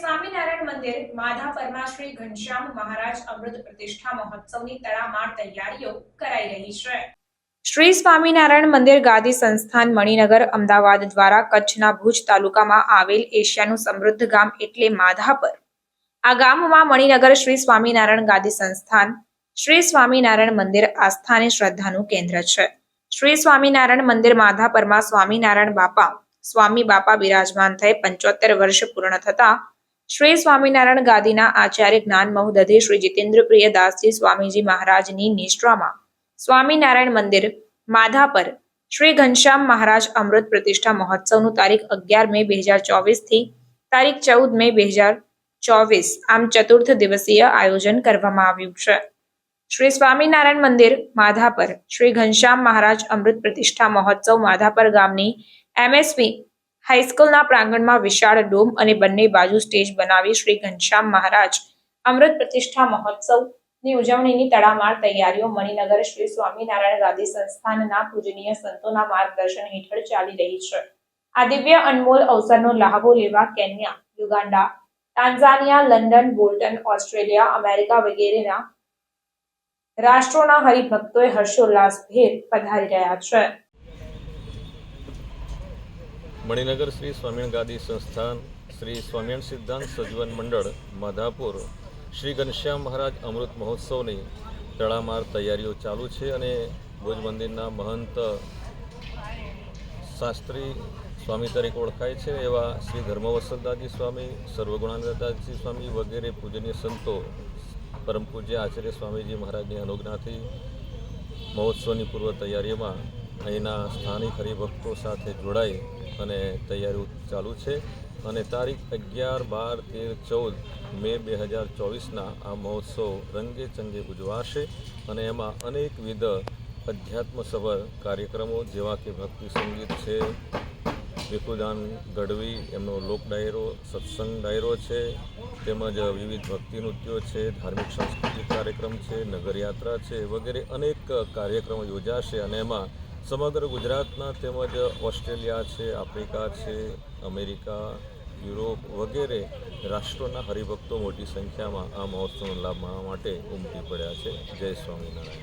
સ્વામિનારાયણ મંદિર માધાપરમાં શ્રી ઘનશ્યામ મહારાજ અમૃત પ્રતિષ્ઠા મહોત્સવની તડામાર તૈયારીઓ કરાઈ રહી છે. શ્રી સ્વામિનારાયણ મંદિર ગાદી સંસ્થાન મણિનગર, અમદાવાદ દ્વારા કચ્છના ભુજ તાલુકામાં આવેલ એશિયાનું સમૃદ્ધ ગામ એટલે માધાપર આ ગામમાં મણિનગર શ્રી સ્વામિનારાયણ ગાદી સંસ્થાન, શ્રી સ્વામિનારાયણ મંદિર આસ્થા અને શ્રદ્ધાનું કેન્દ્ર છે. શ્રી સ્વામિનારાયણ મંદિર માધાપરમાં સ્વામિનારાયણ બાપા સ્વામી બાપા બિરાજમાન થઈ પંચોતેર વર્ષ પૂર્ણ થતા શ્રી સ્વામિનારાયણ ગાદીના આચાર્ય જ્ઞાન મહોદધિ શ્રી જીતેન્દ્રપ્રિય દાસજી સ્વામીજી મહારાજની નિષ્ઠામાં સ્વામિનારાયણ મંદિર માધાપર શ્રી ઘનશ્યામ મહારાજ અમૃત પ્રતિષ્ઠા મહોત્સવનું તારીખ અગિયાર મે બે હજાર ચોવીસથી તારીખ ચૌદ મે બે હજાર ચોવીસ, આમ ચતુર્થ દિવસીય આયોજન કરવામાં આવ્યું છે. શ્રી સ્વામિનારાયણ મંદિર માધાપર શ્રી ઘનશ્યામ મહારાજ અમૃત પ્રતિષ્ઠા મહોત્સવ માધાપર ગામની એમએસવી હાઈસ્કૂલના પ્રાંગણમાં વિશાળ ડોમ અને બંને બાજુ સ્ટેજ બનાવી શ્રી ઘનશ્યામ મહારાજ અમૃત પ્રતિષ્ઠા મહોત્સવની ઉજવણીની તડામાર તૈયારીઓ મણિનગર શ્રી સ્વામિનારાયણ ગાદી સંસ્થાનના પૂજનીય સંતોના માર્ગદર્શન હેઠળ ચાલી રહી છે. આ દિવ્ય અનમોલ અવસરનો લાહવો લેવા Kenya Uganda Tanzania London, Bolton, Australia, America વગેરેના રાષ્ટ્રોના હરિભક્તોએ હર્ષોલ્લાસભેર પધારી રહ્યા છે. મણિનગર શ્રી સ્વામિનારાયણ ગાદી સંસ્થાન શ્રી સ્વામિનારાયણ સિદ્ધાંત સજીવન મંડળ, માધાપુર. શ્રી ઘનશ્યામ મહારાજ અમૃત મહોત્સવની તડામાર તૈયારીઓ ચાલુ છે અને ભુજ મંદિરના મહંત શાસ્ત્રી સ્વામી તરીકે ઓળખાય છે એવા શ્રી ધર્મવસંતદાજી સ્વામી સર્વગુણાનંદાજી સ્વામી વગેરે પૂજનીય સંતો, પરમ પૂજ્ય આચાર્ય સ્વામીજી મહારાજની અનુજ્ઞાથી મહોત્સવની પૂર્વ તૈયારીઓમાં અહીંના સ્થાનિક હરિભક્તો સાથે જોડાઈ અને તૈયારીઓ ચાલુ છે. અને તારીખ અગિયાર બાર તેર ચૌદ મે બે હજાર ચોવીસના આ મહોત્સવ રંગે ચંગે ઉજવાશે અને એમાં અનેકવિધ અધ્યાત્મસભર કાર્યક્રમો જેવા કે ભક્તિ સંગીત છે, ભીખુદાન ગઢવી, એમનો લોક ડાયરો, સત્સંગ ડાયરો છે, તેમજ વિવિધ ભક્તિ નૃત્યો છે, ધાર્મિક સાંસ્કૃતિક કાર્યક્રમ છે, નગરયાત્રા છે વગેરે અનેક કાર્યક્રમો યોજાશે અને એમાં સમગ્ર ગુજરાતના તેમજ ઓસ્ટ્રેલિયા છે, આફ્રિકા છે, અમેરિકા, યુરોપ વગેરે રાષ્ટ્રોના હરિભક્તો મોટી સંખ્યામાં આ મહોત્સવનો લાભ માણવા માટે ઉમટી પડ્યા છે. જય સ્વામિનારાયણ.